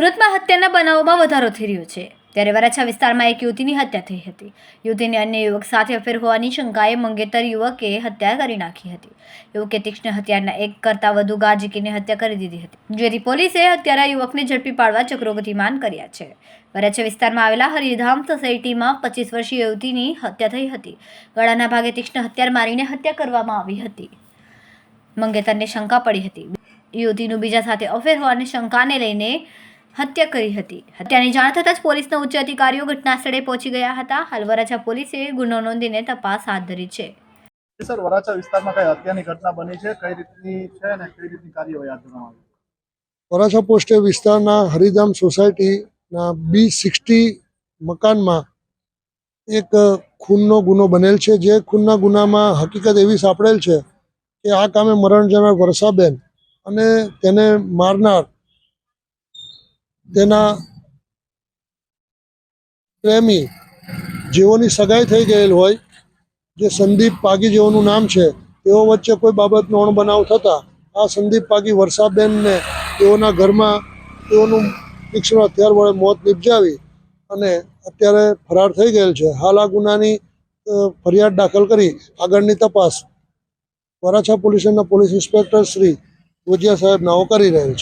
સુરતમાં હત્યાના બનાવોમાં વધારો થઈ રહ્યો છે. ત્યારે વરાછા વિસ્તારમાં એક યુવતીની હત્યા થઈ હતી. યુવતીને અન્ય યુવક સાથે અફેર હોવાની શંકાએ મંગેતર યુવકે હત્યા કરી નાખી હતી. યુવકે તીક્ષ્ણ હત્યારના એક કરતાં વધુ ગાજીકીને હત્યા કરી દીધી હતી. જેથી પોલીસે હત્યારા યુવકને ઝડપી પાડવા ચક્રો ગતિમાન કર્યા છે. વરાછા વિસ્તારમાં આવેલા હરિધામ સોસાયટીમાં પચીસ વર્ષીય યુવતીની હત્યા થઈ હતી. ગળાના ભાગે તીક્ષ્ણ હત્યાર મારીને હત્યા કરવામાં આવી હતી. મંગેતરને શંકા પડી હતી. યુવતીનું બીજા સાથે અફેર હોવાની શંકાને લઈને હત્યા કરી હતી. હત્યાની જાણ થતાં જ પોલીસના ઉચ્ચ અધિકારીઓ ઘટના સ્થળે પહોંચી ગયા હતા. હાલ વરાછા પોલીસે ગુનો નોંધીને તપાસ હાથ ધરી છે. સર વરાછા વિસ્તારમાં કઈ હત્યાની ઘટના બની છે? કઈ રીતની છે અને કઈ રીતની કાર્યવાહી હાથ ધરવામાં આવી? વરાછા પોસ્ટે વિસ્તારના હરિધામ સોસાયટીના બી સિક્સટી મકાનમાં એક ખૂનનો ગુનો બનેલ છે. જે ખૂનના ગુનામાં હકીકત એવી સાંપડેલ છે કે આ કામે મરણ જનાર વર્ષાબેન અને તેને મારનાર તેના પ્રેમી જેઓની સગાઈ થઈ ગયેલ હોય, જે સંદીપ પાગી જેઓનું નામ છે, તેઓ વચ્ચે કોઈ બાબતનો અણબનાવ થતાં આ સંદીપ પાગી વર્ષાબેનને તેઓના ઘરમાં તેઓનું તીક્ષ્ણ હથિયાર વડે મોત નિપજાવી અને અત્યારે ફરાર થઈ ગયેલ છે. હાલ આ ગુનાની ફરિયાદ દાખલ કરી આગળની તપાસ વરાછા પોલીસના પોલીસ ઇન્સ્પેક્ટર શ્રી ગોજિયા સાહેબ નાઓ કરી રહેલ છે.